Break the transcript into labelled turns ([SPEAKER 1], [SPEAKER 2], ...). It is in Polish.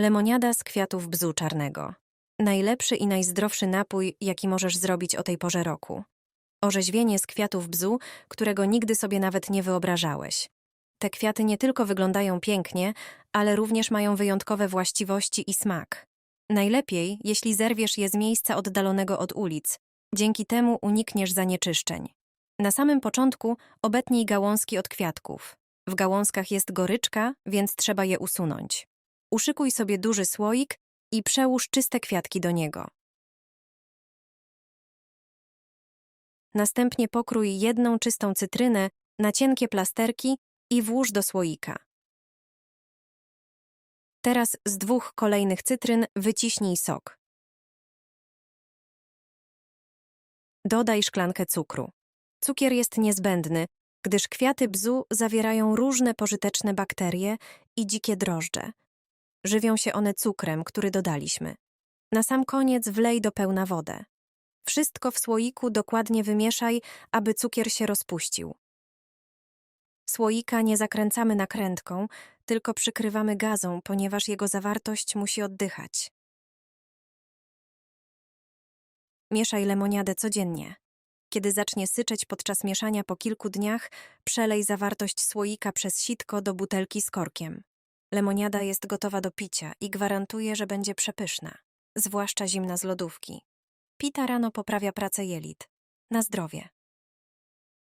[SPEAKER 1] Lemoniada z kwiatów bzu czarnego. Najlepszy i najzdrowszy napój, jaki możesz zrobić o tej porze roku. Orzeźwienie z kwiatów bzu, którego nigdy sobie nawet nie wyobrażałeś. Te kwiaty nie tylko wyglądają pięknie, ale również mają wyjątkowe właściwości i smak. Najlepiej, jeśli zerwiesz je z miejsca oddalonego od ulic. Dzięki temu unikniesz zanieczyszczeń. Na samym początku obetnij gałązki od kwiatków. W gałązkach jest goryczka, więc trzeba je usunąć. Uszykuj sobie duży słoik i przełóż czyste kwiatki do niego. Następnie pokrój jedną czystą cytrynę na cienkie plasterki i włóż do słoika. Teraz z dwóch kolejnych cytryn wyciśnij sok. Dodaj szklankę cukru. Cukier jest niezbędny, gdyż kwiaty bzu zawierają różne pożyteczne bakterie i dzikie drożdże. Żywią się one cukrem, który dodaliśmy. Na sam koniec wlej do pełna wodę. Wszystko w słoiku dokładnie wymieszaj, aby cukier się rozpuścił. Słoika nie zakręcamy nakrętką, tylko przykrywamy gazą, ponieważ jego zawartość musi oddychać. Mieszaj lemoniadę codziennie. Kiedy zacznie syczeć podczas mieszania po kilku dniach, przelej zawartość słoika przez sitko do butelki z korkiem. Lemoniada jest gotowa do picia i gwarantuje, że będzie przepyszna, zwłaszcza zimna z lodówki. Pita rano poprawia pracę jelit. Na zdrowie.